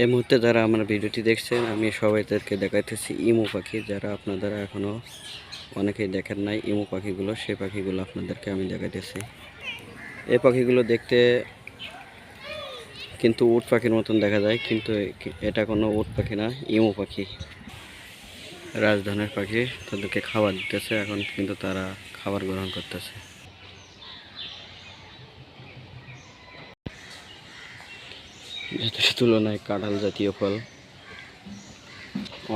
এই মুহূর্তে যারা আমার ভিডিওটি দেখছেন, আমি সবাইদেরকে দেখাইতেছি ইমু পাখি। যারা আপনারা এখনও অনেকেই দেখেন নাই ইমু পাখিগুলো, সেই পাখিগুলো আপনাদেরকে আমি দেখাইতেছি। এই পাখিগুলো দেখতে কিন্তু উট পাখির মতন দেখা যায়, কিন্তু এটা কোনো উট পাখি না, ইমু পাখি। রাজধানের পাখি, তাদেরকে খাবার দিতেছে, এখন কিন্তু তারা খাবার গ্রহণ করতেছে। তুলনায় কাঁঠাল জাতীয় ফল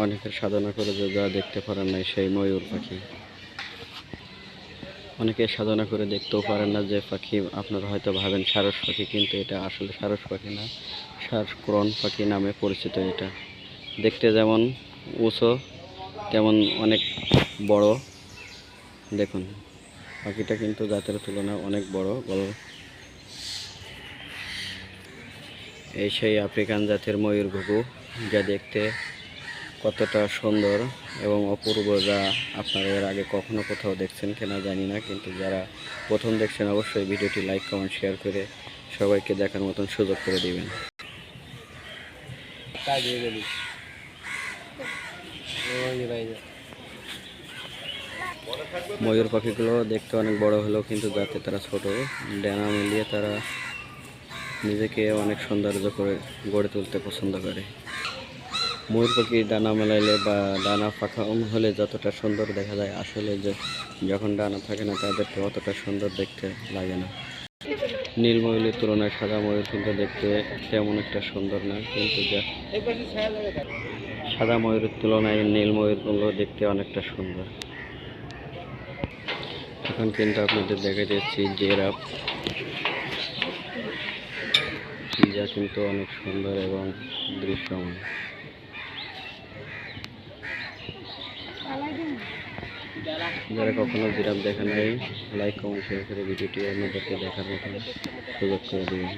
অনেকের সাধনা করে যে যা দেখতে পারেন নাই সেই ময়ূর পাখি। অনেকে সাধনা করে দেখতেও পারেন না যে পাখি আপনারা হয়তো ভাবেন সারস পাখি, কিন্তু এটা আসলে সারস পাখি না। সারক্রন পাখি নামে পরিচিত এটা। দেখতে যেমন উঁচু, তেমন অনেক বড়। দেখুন, পাখিটা কিন্তু জাতের তুলনায় অনেক বড় বড়। এই সেই আফ্রিকান জাতের ময়ূর ঘুঘু যা দেখতে কতটা সুন্দর এবং অপূর্ব যা আপনারা এর আগে কখনো কোথাও দেখছেন কিনা জানি না কিন্তু যারা প্রথম দেখছেন অবশ্যই ভিডিওটি লাইক কমেন্ট শেয়ার করে সবাইকে দেখার মতন সুযোগ করে দিবেন। ময়ূর পাখিগুলো দেখতে অনেক বড় হলেও কিন্তু যাতে তারা ছোট ডানা মিলিয়ে তারা নিজেকে অনেক সৌন্দর্য করে গড়ে তুলতে পছন্দ করে। ময়ূর পাখি ডানা মেলাইলে বা ডানা পাখা হলে যতটা সুন্দর দেখা যায়, আসলে যে যখন ডানা থাকে না, তাদেরকে অতটা সুন্দর দেখতে লাগে না। নীল ময়ূরের তুলনায় সাদা ময়ূর কিন্তু দেখতে তেমন একটা সুন্দর না, কিন্তু যা সাদা ময়ূরের তুলনায় নীল ময়ূরগুলো দেখতে অনেকটা সুন্দর। এখন কিন্তু আপনাদের দেখা যাচ্ছি জেরাফ। যা কিন্তু অনেক সুন্দর এবং দৃশ্যমান। যারা কখনো জিরাফ দেখে নাই লাইক কমেন্ট শেয়ার করে ভিডিওটি অন্যদেরকে দেখার মতন সুযোগ করে দেবেন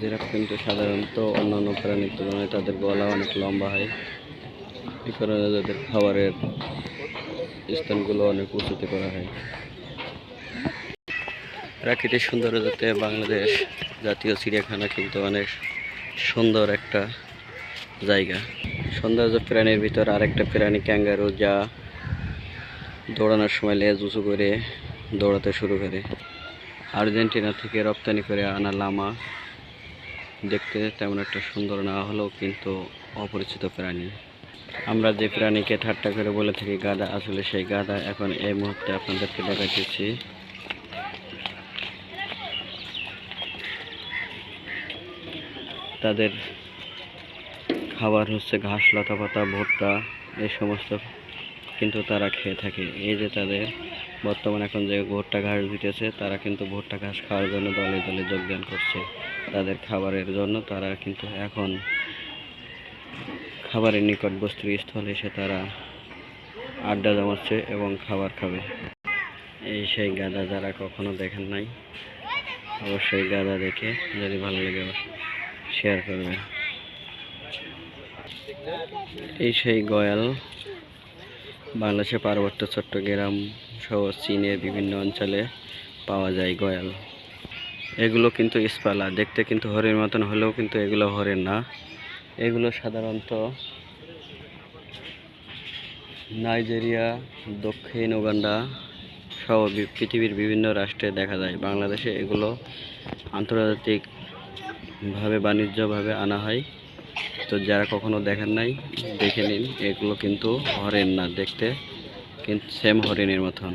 জিরাফ কিন্তু সাধারণত অন্যান্য প্রাণীর তুলনায় তাদের গলা অনেক লম্বা হয়। এই কারণে তাদের খাবারের স্থানগুলো অনেক উঁচুতে করা হয়। প্রাকৃতিক সৌন্দর্যতে বাংলাদেশ জাতীয় চিড়িয়াখানা কিন্তু অনেক সুন্দর একটা জায়গা। সৌন্দর্য প্রাণীর ভিতর আরেকটা প্রাণী ক্যাঙ্গারু যা দৌড়ানোর সময় লেজ উঁচু করে দৌড়াতে শুরু করে। আর্জেন্টিনা থেকে রপ্তানি করে আনা লামা দেখতে তেমন একটা সুন্দর না হলেও কিন্তু অপরিচিত প্রাণী। আমরা যে প্রাণীকে ঠাট্টা করে বলে থাকি গাদা আসলে সেই গাদা এখন এই মুহূর্তে আপনাদেরকে দেখাচ্ছি তাদের খাবার হচ্ছে ঘাস, লতা পাতা, ভুট্টা এই সমস্ত কিন্তু তারা খেয়ে থাকে। এই যে তাদের বর্তমানে এখন যে ভুট্টা ঘাস দিতেছে, তারা কিন্তু ভুট্টা ঘাস খাওয়ার জন্য দলে দলে যোগদান করছে। তাদের খাবারের জন্য তারা কিন্তু এখন খাবারের নিকট নিকটবর্তী স্থল এসে তারা আড্ডা জমাচ্ছে এবং খাবার খাবে। এই সেই গাদা যারা কখনো দেখেন নাই, অবশ্যই গাদা দেখে যদি ভালো লাগে শেয়ার করবে। এই সেই গয়াল। বাংলাদেশের পার্বত্য চট্টগ্রাম সহ চীনের বিভিন্ন অঞ্চলে পাওয়া যায় গয়াল। এগুলো কিন্তু ইস্পালা। দেখতে কিন্তু হরের মতন, হলেও কিন্তু এগুলো হরিণ না। এগুলো সাধারণত নাইজেরিয়া, দক্ষিণ উগান্ডা সহ পৃথিবীর বিভিন্ন রাষ্ট্রে দেখা যায়। বাংলাদেশে এগুলো আন্তর্জাতিকভাবে বাণিজ্যভাবে আনা হয়। তো যারা কখনো দেখেন নাই, দেখে নিন। এগুলো কিন্তু হরেন না, দেখতে কিন্তু সেম হরিণের মতন।